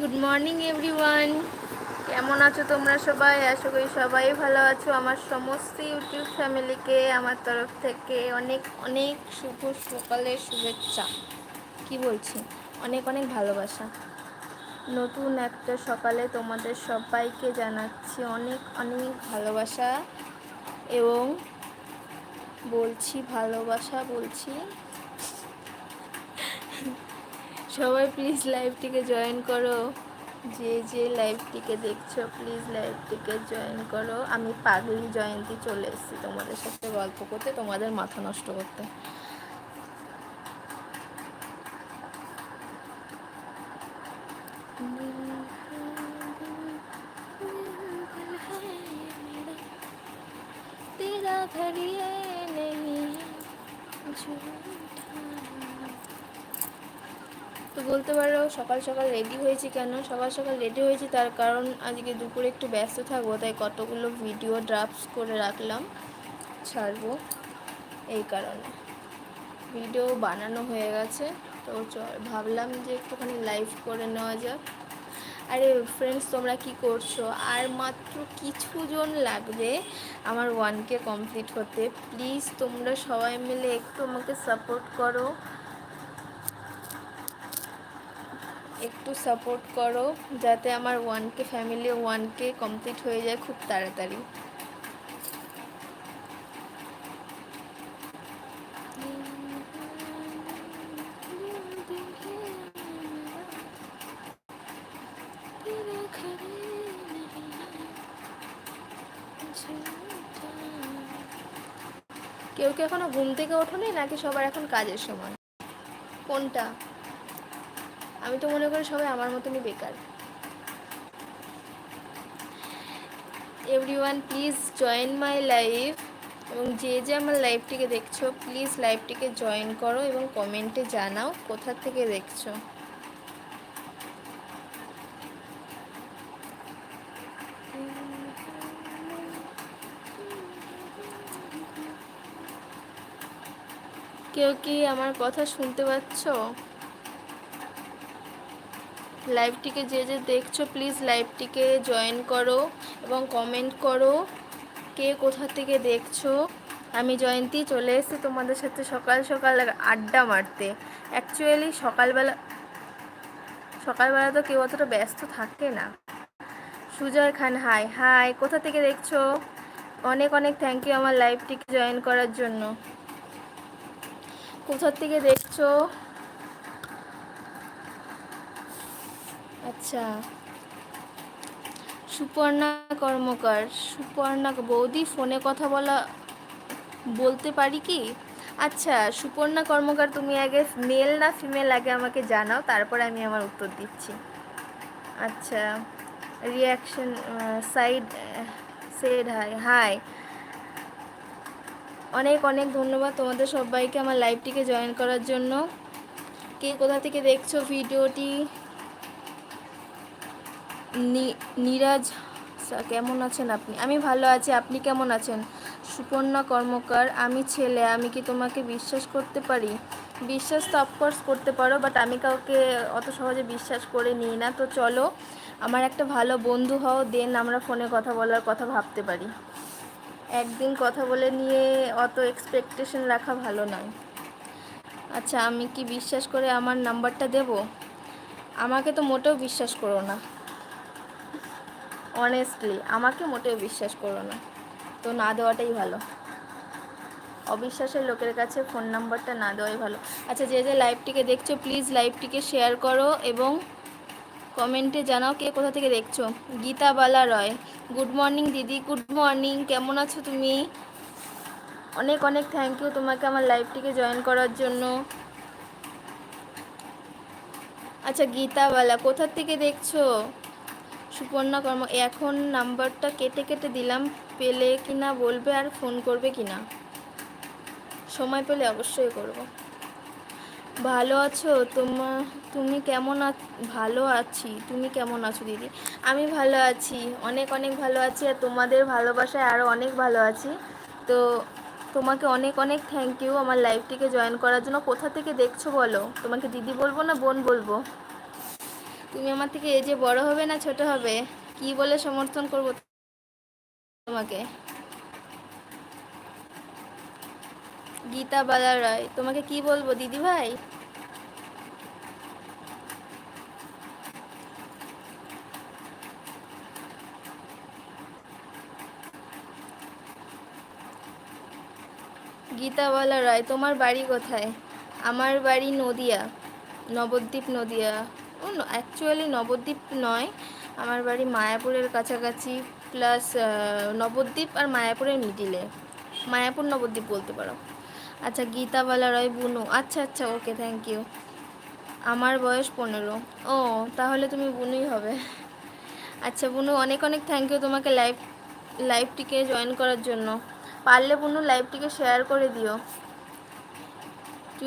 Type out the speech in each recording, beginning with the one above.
Good morning everyone কেমন আছো তোমরা সবাই? আশা করি সবাই ভালো আছো। আমার সমস্ত ইউটিউব ফ্যামিলিকে, আমার তরফ থেকে অনেক অনেক শুভ সকালের শুভেচ্ছা। কি বলছি? অনেক অনেক ভালোবাসা। নতুন একটা সকালে তোমাদের সবাইকে জানাচ্ছি অনেক অনেক ভালোবাসা এবং বলছি ভালোবাসা বলছি সবাই প্লিজ লাইভটিকে জয়েন করো। যে যে লাইভটিকে দেখছ প্লিজ লাইভটিকে জয়েন করো। আমি পাগলি জয়ন্তী চলে এসেছি তোমাদের সাথে গল্প করতে, তোমাদের মাথা নষ্ট করতে। সকাল সকাল রেডি হয়েছি কেন? সকাল সকাল রেডি হয়েছি তার কারণ আজকে দুপুরে একটু ব্যস্ত থাকব, তাই কতগুলো ভিডিও ড্রাফটস করে রাখলাম। ছাড়বো এই কারণে। ভিডিও বানানো হয়ে গেছে, তো ভাবলাম যে একটুখানি লাইভ করে নেওয়া যাক। আরে ফ্রেন্ডস তোমরা কি করছ? আর মাত্র কিছুজন লাগবে আমার ওয়ানকে কমপ্লিট হতে। প্লিজ তোমরা সবাই মিলে একটু আমাকে সাপোর্ট করো। একটু সাপোর্ট করো, যাতে আমার ওয়ানকে ফ্যামিলি ওয়ানকে কমপ্লিট হয়ে যায় খুব তাড়াতাড়ি। কেউ কি এখনও ঘুম থেকে ওঠোনি? নাকি সবার এখন কাজের সময়? কোনটা? আমি তো মনে করি সবাই আমার মতনই বেকার। Everyone please join my live এবং যে যে আমার লাইভটিকে দেখছ প্লিজ লাইভটিকে জয়েন করো এবং কমেন্টে জানাও কোথা থেকে দেখছ। কেউ কি আমার কথা শুনতে পাচ্ছ? লাইভটিকে যে যে দেখছ প্লিজ লাইভটিকে জয়েন করো এবং কমেন্ট করো কে কোথা থেকে দেখছ। আমি জয়ন্তী, চলে এসেছি তোমাদের সাথে সকাল সকাল আড্ডা মারতে। অ্যাকচুয়ালি সকালবেলা সকালবেলা তো কেউ অতটা ব্যস্ত থাকে না। সুজয় খান হাই হাই কোথা থেকে দেখছ? অনেক অনেক থ্যাংক ইউ আমার লাইভটিকে জয়েন করার জন্য। কোথার থেকে দেখছ? আচ্ছা। সুপর্ণা কর্মকার, সুপর্ণা বৌদি ফোনে কথা বলা, বলতে পারি কি? আচ্ছা সুপর্ণা কর্মকার, তুমি আগে মেল না ফিমেল আগে আমাকে জানাও, তারপরে আমি আমার উত্তর দিচ্ছি। আচ্ছা reaction side said hi hi অনেক অনেক ধন্যবাদ তোমাদের সবাইকে আমার লাইভটিকে জয়েন করার জন্য। কে কোথা থেকে দেখছ ভিডিওটি নিরাজ কেমন আছেন আপনি? আমি ভালো আছি, আপনি কেমন আছেন? সুপর্ণা কর্মকার, আমি ছেলে, আমি কি তোমাকে বিশ্বাস করতে পারি? বিশ্বাস তো অফকোর্স করতে পারো বাট আমি কাউকে অত সহজে বিশ্বাস করে নিই না। তো চলো, আমার একটা ভালো বন্ধু হও, দেন আমরা ফোনে কথা বলার কথা ভাবতে পারি। একদিন কথা বলে নিয়ে অত এক্সপেকটেশন রাখা ভালো নয়। আচ্ছা আমি কি বিশ্বাস করে আমার নাম্বারটা দেব? আমাকে তো মোটেও বিশ্বাস করো না। অনেস্টলি আমাকে মোটেও বিশ্বাস করো না। তো না দেওয়াটাই ভালো। অবিশ্বাসের লোকের কাছে ফোন নাম্বারটা না দেওয়াই ভালো। আচ্ছা যে যে লাইভটিকে দেখছ প্লিজ লাইভটিকে শেয়ার করো এবং কমেন্টে জানাও কে কোথা থেকে দেখছ। গীতা বালা রয়। গুড মর্নিং দিদি। গুড মর্নিং কেমন আছো তুমি? অনেক অনেক থ্যাংক ইউ তোমাকে আমার লাইভটিকে জয়েন করার জন্য। আচ্ছা গীতাওয়ালা কোথার থেকে দেখছ? সুপর্ণা কর্ম, এখন নাম্বারটা কেটে কেটে দিলাম, পেলে কিনা বলবে আর ফোন করবে কি না সময় পেলে অবশ্যই করব। ভালো আছো? তোমা, তুমি কেমন ভালো আছি। তুমি কেমন আছো দিদি? আমি ভালো আছি। অনেক অনেক ভালো আছি আর তোমাদের ভালোবাসায় আরও অনেক ভালো আছি। তো তোমাকে অনেক অনেক থ্যাংক ইউ আমার লাইভটিকে জয়েন করার জন্য। কোথা থেকে দেখছ বলো? তোমাকে দিদি বলব না বোন বলব? তুমি আমার থেকে এই যে বড় হবে না ছোট হবে, কি বলে সমর্থন করব তোমাকে? গীতা বালা রায়, তোমাকে কি বলব দিদি ভাই? গীতাবালা রায়, তোমার বাড়ি কোথায়? আমার বাড়ি নদিয়া, নবদ্বীপ নদিয়া। অ্যাকচুয়ালি নবদ্বীপ নয়, আমার বাড়ি মায়াপুরের কাছাকাছি প্লাস নবদ্বীপ আর মায়াপুরের মিডিলে মায়াপুর নবদ্বীপ বলতে পারো। আচ্ছা গীতাবালা, রয়, বুনু। আচ্ছা আচ্ছা ওকে থ্যাংক ইউ আমার বয়স পনেরো। ও, তাহলে তুমি বুনুই হবে। আচ্ছা বুনু, অনেক অনেক থ্যাংক ইউ তোমাকে লাইভ লাইভটিকে জয়েন করার জন্য। পারলে বুনু লাইভটিকে শেয়ার করে দিও। টু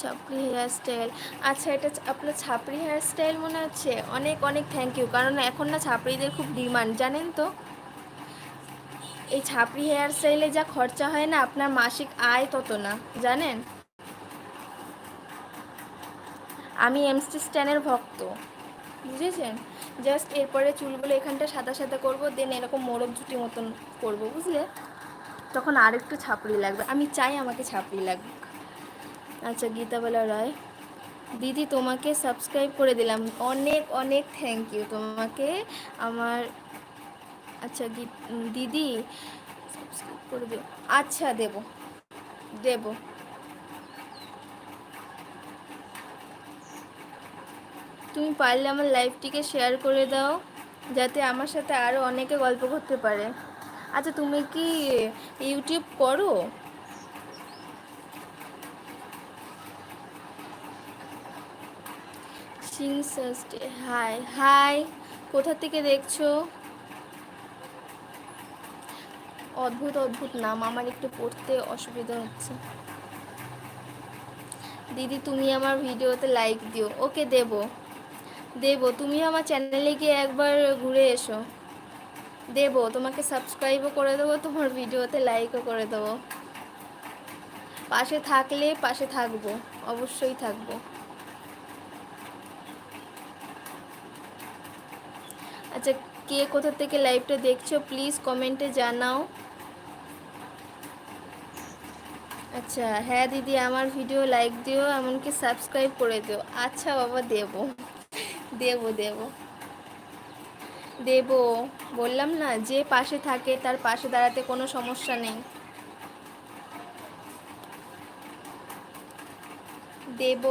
ছাপড়ি হেয়ার স্টাইল আচ্ছা এটা আপনার ছাপড়ি হেয়ার স্টাইল মনে হচ্ছে? অনেক অনেক থ্যাংক ইউ কারণ এখন না ছাপড়িদের খুব ডিমান্ড জানেন তো? এই ছাপড়ি হেয়ার স্টাইলে যা খরচা হয় না, আপনার মাসিক আয় তত না, জানেন? আমি এমসটি স্ট্যানের ভক্ত, বুঝেছেন? জাস্ট এরপরে চুলগুলো এখানটা সাদা সাদা করব দেন এরকম মোরগ ঝুটি মতন করব, বুঝলে? তখন আর একটু ছাপড়ি লাগবে। আমি চাই আমাকে ছাপড়ি লাগবে। আচ্ছা গীতাবালা রায়, দিদি তোমাকে সাবস্ক্রাইব করে দিলাম। অনেক অনেক থ্যাংক ইউ তোমাকে আমার আচ্ছা দিদি সাবস্ক্রাইব করে দিও। আচ্ছা দেব দেব। তুমি পারলে আমার লাইফটিকে শেয়ার করে দাও, যাতে আমার সাথে আরও অনেকে গল্প করতে পারে। আচ্ছা তুমি কি ইউটিউব করো? হাই হাই কোথা থেকে দেখছ? অদ্ভুত অদ্ভুত নাম। আমার একটু পড়তে অসুবিধা হচ্ছে। দিদি, তুমি আমার ভিডিওতে লাইক দিও। ওকে, দেব। দেব, তুমি আমার চ্যানেলে গিয়ে একবার ঘুরে এসো। দেব, তোমাকে সাবস্ক্রাইবও করে দেবো, তোমার ভিডিওতে লাইকও করে দেবো। পাশে থাকলে পাশে থাকব, অবশ্যই থাকব। আচ্ছা কে কোথা থেকে লাইভটা দেখছ প্লিজ কমেন্টে জানাও। আচ্ছা হ্যাঁ দিদি, আমার ভিডিও লাইক দিও, এমনকি সাবস্ক্রাইব করে দিও। আচ্ছা বাবা, দেব। দেব দেব। দেব, বললাম না, যে পাশে থাকে, তার পাশে দাঁড়াতে কোনো সমস্যা নেই। দেব।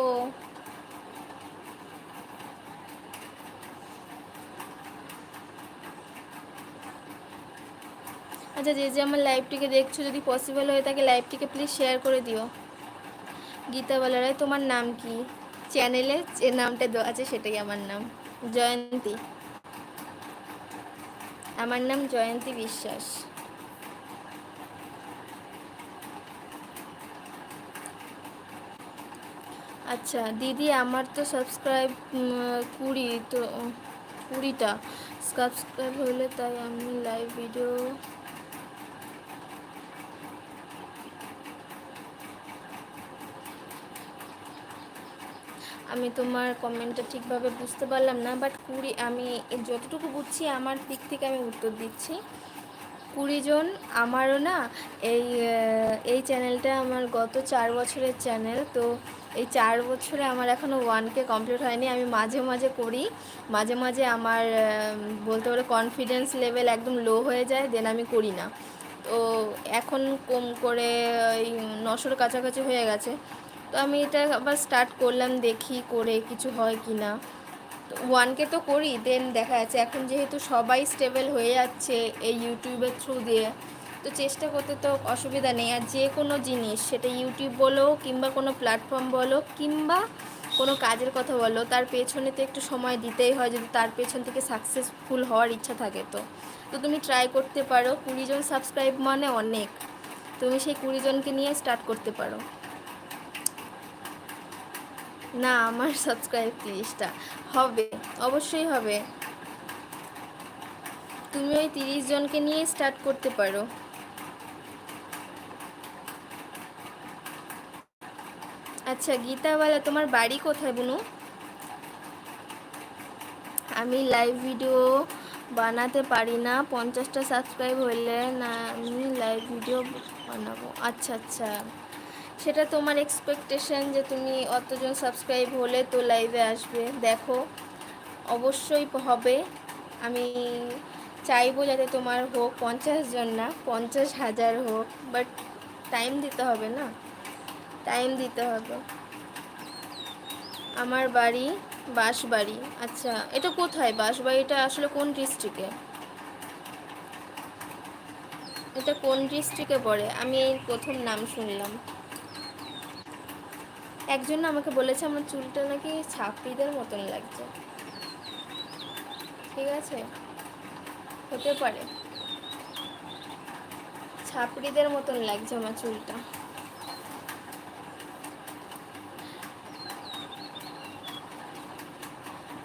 আচ্ছা যে যে আমার লাইভটিকে দেখছ, যদি পসিবল হয়ে থাকে লাইভটিকে প্লিজ শেয়ার করে দিও। গীতা বলারায় তোমার নাম কি? চ্যানেলে যে নামটা দেওয়া আছে সেটাই আমার নাম। জয়ন্তী। আমার নাম জয়ন্তী বিশ্বাস। আচ্ছা দিদি, আমার তো সাবস্ক্রাইব কুড়ি, তো, কুড়িটা। সাবস্ক্রাইব হলে তাই আমি লাইভ ভিডিও আমি তোমার কমেন্টটা ঠিকভাবে বুঝতে পারলাম না বাট কুড়ি, আমি যতটুকু বুঝছি আমার দিক থেকে আমি উত্তর দিচ্ছি। কুড়ি জন আমারও না, এই এই চ্যানেলটা আমার গত চার বছরের চ্যানেল তো এই চার বছরে আমার এখনও ওয়ানকে কমপ্লিট হয়নি। আমি মাঝে মাঝে করি, মাঝে মাঝে আমার বলতে পারো কনফিডেন্স লেভেল একদম লো হয়ে যায় দেন আমি করি না। তো এখন কম করে ওই নশোর কাছাকাছি হয়ে গেছে। তো আমি এটা আবার স্টার্ট করলাম, দেখি করে কিছু হয় কি না তো ওয়ানকে তো করি দেন দেখা যাচ্ছে এখন যেহেতু সবাই স্টেবল হয়ে যাচ্ছে এই ইউটিউবের থ্রু দিয়ে, তো চেষ্টা করতে তো অসুবিধা নেই। আর যে কোনো জিনিস, সেটা ইউটিউব বলো কিংবা কোনো প্ল্যাটফর্ম বলো কিংবা কোনো কাজের কথা বলো, তার পেছনে তো একটু সময় দিতেই হয় যদি তার পেছন থেকে সাকসেসফুল হওয়ার ইচ্ছা থাকে তো। তো তুমি ট্রাই করতে পারো। কুড়িজন সাবস্ক্রাইব মানে অনেক। তুমি সেই কুড়িজনকে নিয়ে স্টার্ট করতে পারো। না, আমার সাবস্ক্রাইব তিরিশটা। হবে, অবশ্যই হবে। তুমি ওই তিরিশ জনকে নিয়ে স্টার্ট করতে পারো। আচ্ছা গীতাওয়ালা, তোমার বাড়ি কোথায় বুনু? আমি লাইভ ভিডিও বানাতে পারি না। পঞ্চাশটা সাবস্ক্রাইব হলে না, আমি লাইভ ভিডিও বানাবো। আচ্ছা আচ্ছা। সেটা তোমার এক্সপেকটেশন যে তুমি অতজন সাবস্ক্রাইব হলে তো লাইভে আসবে। দেখো, অবশ্যই হবে। আমি চাইব যাতে তোমার হোক পঞ্চাশ জন না, পঞ্চাশ হাজার হোক বাট টাইম দিতে হবে না। টাইম দিতে হবে। আমার বাড়ি বাঁশবাড়ি। আচ্ছা এটা কোথায়? বাঁশবাড়িটা আসলে কোন ডিস্ট্রিক্টে এটা কোন ডিস্ট্রিক্টে পড়ে? আমি এই প্রথম নাম শুনলাম। একজন আমাকে বলেছে আমার চুলটা নাকি ছাপড়িদের মতন লাগছে। ঠিক আছে? হতে পারে। ছাপড়িদের মতন লাগছে আমার চুলটা।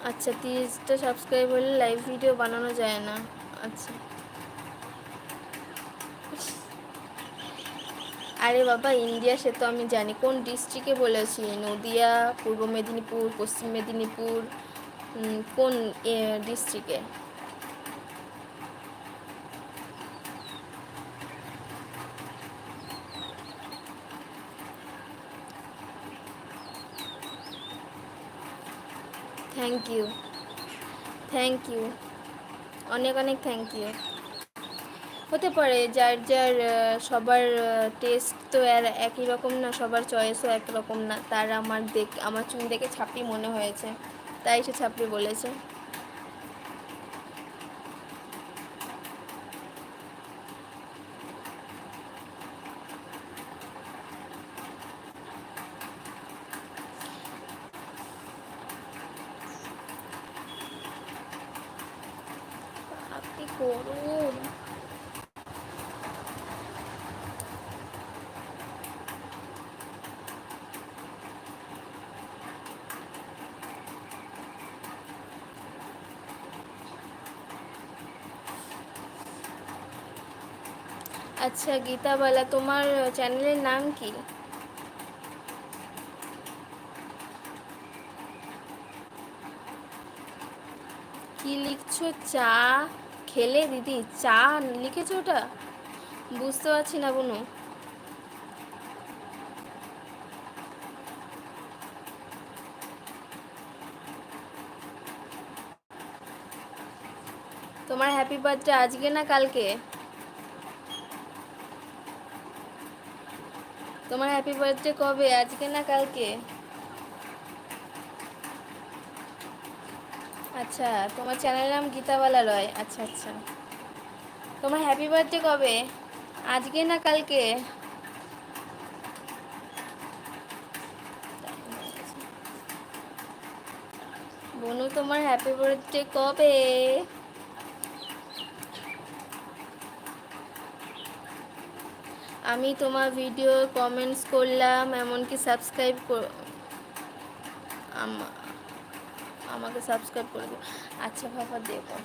আচ্ছা তিরিশটা সাবস্ক্রাইব হলে লাইভ ভিডিও বানানো যায় না। আচ্ছা। আরে বাবা ইন্ডিয়া সে তো আমি জানি। কোন ডিস্ট্রিক্টে বলেছি? নদিয়া, পূর্ব মেদিনীপুর, পশ্চিম মেদিনীপুর কোন ডিস্ট্রিক্টে থ্যাংক ইউ থ্যাংক ইউ অনেক অনেক থ্যাংক ইউ হতে পারে, যার যার সবার টেস্ট তো একই রকম না, সবার চয়েসও এক রকম না। তার আমার দেখ, আমার চুন দেখে ছাপড়ি মনে হয়েছে। তাই সে ছাপড়ি বলেছে আপনি করুন আচ্ছা গীতাবালা, তোমার চ্যানেলের নাম কি? কি লিখছো? চা খেলে, দিদি, চা লিখেছো ওটা? বুঝতে পারছি না, বুনু। তোমার হ্যাপি বার্থডে আজকে না কালকে? তোমার হ্যাপি বার্থডে কবে? আজকে না কালকে? আচ্ছা তোমার চ্যানেলের নাম গীতাবালা রয়। আচ্ছা আচ্ছা। তোমার হ্যাপি বার্থডে কবে? আজকে না কালকে? বনু, তোমার হ্যাপি বার্থডে কবে? আমি তোমার ভিডিও কমেন্টস করলাম, এমনকি সাবস্ক্রাইব আমাকে সাবস্ক্রাইব করে দিও। আচ্ছা বাবা, দেবো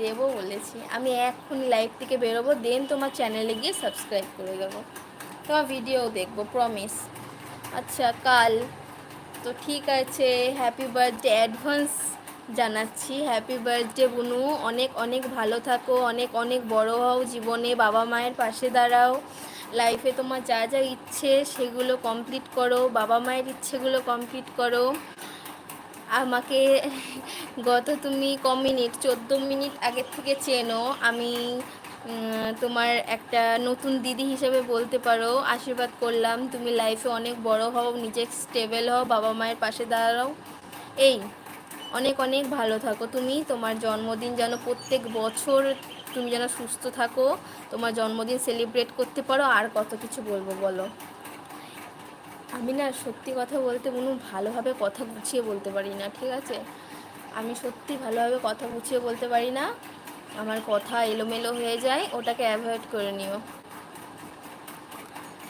দেবো বলেছি। আমি এখন লাইভ থেকে বেরোবো দেন তোমার চ্যানেলে গিয়ে সাবস্ক্রাইব করে দেবো। তোমার ভিডিও দেখব প্রমিস আচ্ছা কাল। তো ঠিক আছে হ্যাপি বার্থডে অ্যাডভান্স জানাচ্ছি। হ্যাপি বার্থডে বুনু। অনেক অনেক ভালো থাকো। অনেক অনেক বড় হও জীবনে, বাবা মায়ের পাশে দাঁড়াও। লাইফে তোমার যা যা ইচ্ছে সেগুলো কমপ্লিট করো, বাবা মায়ের ইচ্ছেগুলো কমপ্লিট করো। আমাকে গত তুমি ক মিনিট চোদ্দ মিনিট আগের থেকে চেনো। আমি তোমার একটা নতুন দিদি হিসেবে বলতে পারো, আশীর্বাদ করলাম। তুমি লাইফে অনেক বড় হও, নিজে স্টেবল হও, বাবা মায়ের পাশে দাঁড়াও। এই, অনেক অনেক ভালো থাকো। তুমি তোমার জন্মদিন যেন প্রত্যেক বছর তুমি যেন সুস্থ থাকো, তোমার জন্মদিন সেলিব্রেট করতে পারো, আর কত কিছু বলব বলো? আমি না সত্যি কথা বলতে কোনো ভালোভাবে কথা গুছিয়ে বলতে পারি না, ঠিক আছে? আমি সত্যি ভালোভাবে কথা গুছিয়ে বলতে পারি না। আমার কথা এলোমেলো হয়ে যায়, ওটাকে অ্যাভয়েড করে নিও।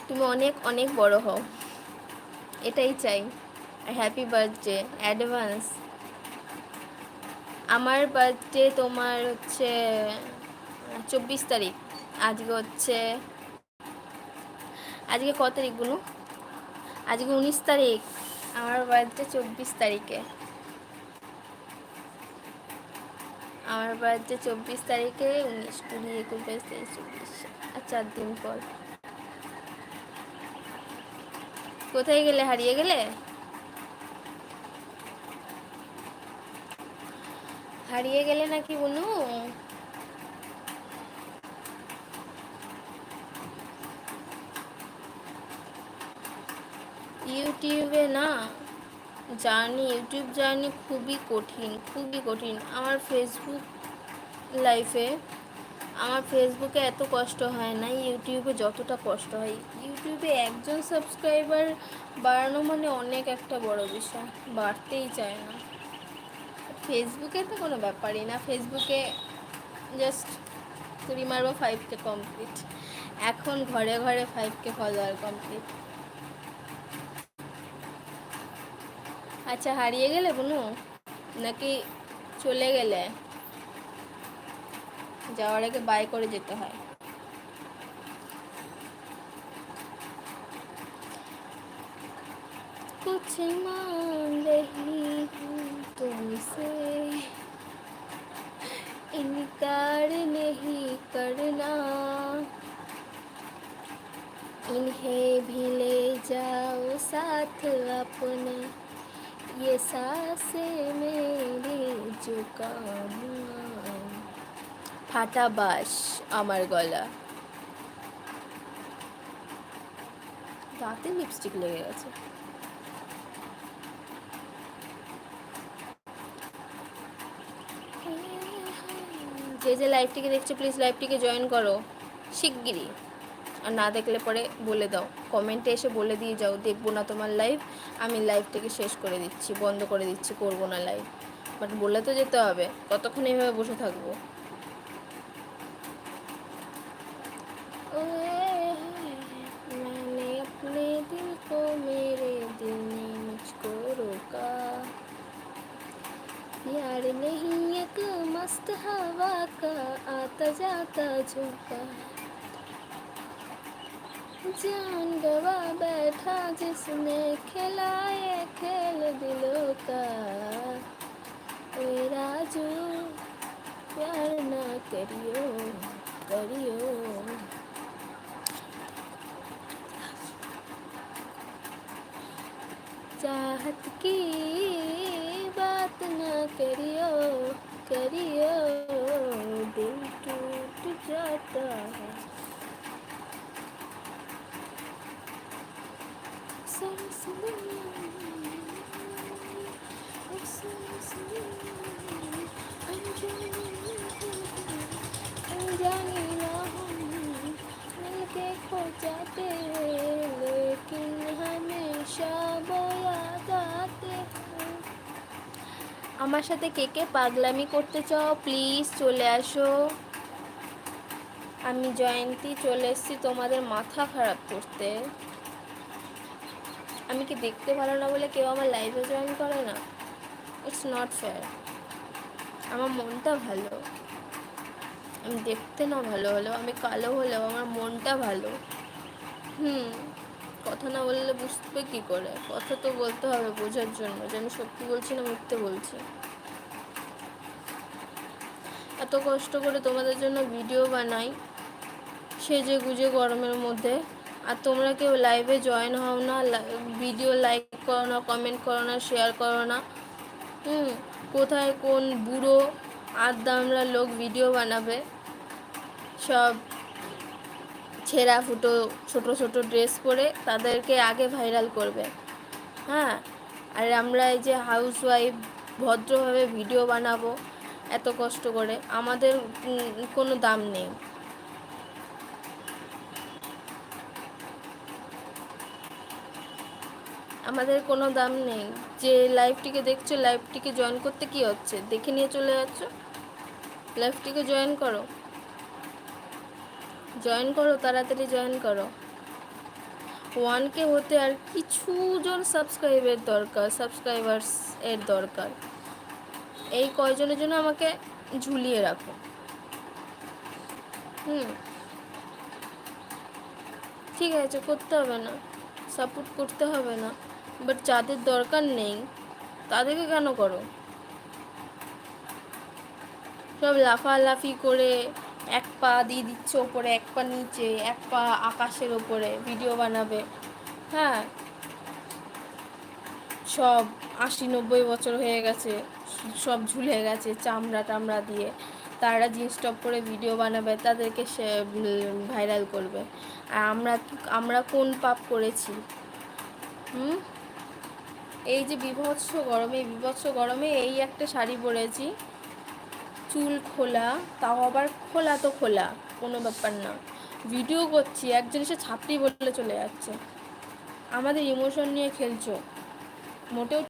তুমি অনেক অনেক বড় হও। এটাই চাই। হ্যাপি বার্থডে অ্যাডভান্স আমার বার্থডে তোমার হচ্ছে চব্বিশ তারিখ। আজকে হচ্ছে, আজকে ক তারিখগুলো আজকে উনিশ তারিখ। আমার বার্থডে চব্বিশ তারিখে। আমার বার্থডে চব্বিশ তারিখে উনিশ, কুড়ি, একুশ, বাইশ, তেইশ, চব্বিশ, আর চার দিন পর। কোথায় গেলে? হারিয়ে গেলে? হারিয়ে গেলে নাকি বনু ইউটিউবে না, জার্নি, ইউটিউব জার্নি খুবই কঠিন খুবই কঠিন। আমার ফেসবুক লাইফে আমার ফেসবুকে এত কষ্ট হয় না, ইউটিউবে যতটা কষ্ট হয়। ইউটিউবে একজন সাবস্ক্রাইবার বাড়ানো মানে অনেক একটা বড় বিষয়, বাড়তেই চায় না। ফেসবুকে তো কোনো ব্যাপারই না ফেসবুকে জাস্ট কুড়ি মারবো ফাইভকে কমপ্লিট এখন ঘরে ঘরে ফাইভকে ফলোয়ার কমপ্লিট আচ্ছা হারিয়ে গেলে বুনু নাকি চলে গেলে যাওয়ার আগে বাই করে যেতে হয় कुछ मांग रही हूँ तुमसे इनकार नहीं करना इन्हें भी ले जाओ साथ अपने ये सांसें मेरी जो काम आए। ফাটা বাস আমার গলা দাঁতে লিপস্টিক লেগে গেছে যে যে লাইভটিকে দেখছো প্লিজ লাইভটিকে জয়েন করো শিগগিরই আর না দেখলে পরে বলে দাও কমেন্টে এসে বলে দিয়ে যাও দেখবো না তোমার লাইভ আমি লাইভটাকে শেষ করে দিচ্ছি বন্ধ করে দিচ্ছি করবো না লাইভ বাট বলে তো যেতে হবে কতক্ষণ এইভাবে বসে থাকবো ओए, मैंने अपने दिल को मेरे दिल ने मुझको रोका यार नहीं एक मस्त हवा का आता जाता झोंका जान गवा बैठा जिसने खिलाए खेल दिलों का ओए राजू प्यार ना करियो करियो मिलके खो जाते हैं लेकिन हमेशा वो याद आते हैं আমার সাথে কে কে পাগলামি করতে চাও প্লিজ চলে আসো আমি জয়ন্তী চলে এসেছি তোমাদের মাথা খারাপ করতে আমি কি দেখতে ভালো না বলে কেউ আমার লাইভে জয়েন করে না ইটস নট ফেয়ার আমার মনটা ভালো আমি দেখতে না ভালো হলেও, আমি কালো হলেও, আমার মনটা ভালো। হুম, কথা না বললে বুঝবে কি করে? কথা তো বলতে হবে বোঝার জন্য, যে আমি সত্যি বলছি না মিথ্যে বলছি। এত কষ্ট করে তোমাদের জন্য ভিডিও বানাই, সেজে গুজে গরমের মধ্যে। আর তোমরা কেউ লাইভে জয়েন হও না ভিডিও লাইক করো না কমেন্ট করো না শেয়ার করো না। হুম, কোথায় কোন বুড়ো আড্ডামরা লোক ভিডিও বানাবে। সব ছেঁড়া ফুটো, ছোট ছোট ড্রেস পরে তাদেরকে আগে ভাইরাল করবে। হ্যাঁ? আর আমরা এই যে হাউস ওয়াইফ ভদ্রভাবে ভিডিও বানাবো, এত কষ্ট করে, আমাদের কোনো দাম নেই। আমাদের কোনো দাম নেই। যে লাইভটিকে দেখছ লাইভটিকে জয়েন করতে কি হচ্ছে? দেখে নিয়ে চলে যাচ্ছ? লাইভটিকে জয়েন করো। জয়েন করো, তাড়াতাড়ি জয়েন করো। ওয়ানকে হতে আর কিছুজন সাবস্ক্রাইবের দরকার সাবস্ক্রাইবার্স এর দরকার। এই কয়জনের জন্য আমাকে ঝুলিয়ে রাখো। হুম। ঠিক আছে, করতে হবে না। সাপোর্ট করতে হবে না। বাট যাদের দরকার নেই, তাদেরকে কেন করো? সব লাফালাফি করে এক পা দিয়ে দিচ্ছে ওপরে, এক পা নিচে, এক পা আকাশের ওপরে ভিডিও বানাবে। হ্যাঁ? সব আশি নব্বই বছর হয়ে গেছে, সব ঝুলে গেছে চামড়া টামড়া দিয়ে। তারা জিন্স টপ করে ভিডিও বানাবে, তাদেরকে সে ভাইরাল করবে। আর আমরা আমরা কোন পাপ করেছি? হুম? এই যে বিভৎস গরমে বিভৎস গরমে এই একটা শাড়ি পরেছি। চুল খোলা, তাও আবার খোলা তো খোলা, কোনো ব্যাপার না। ভিডিও করছি, একজন এসে ছাপড়ি বলে চলে যাচ্ছে। আমাদের ইমোশন নিয়ে খেলছো। মোটেও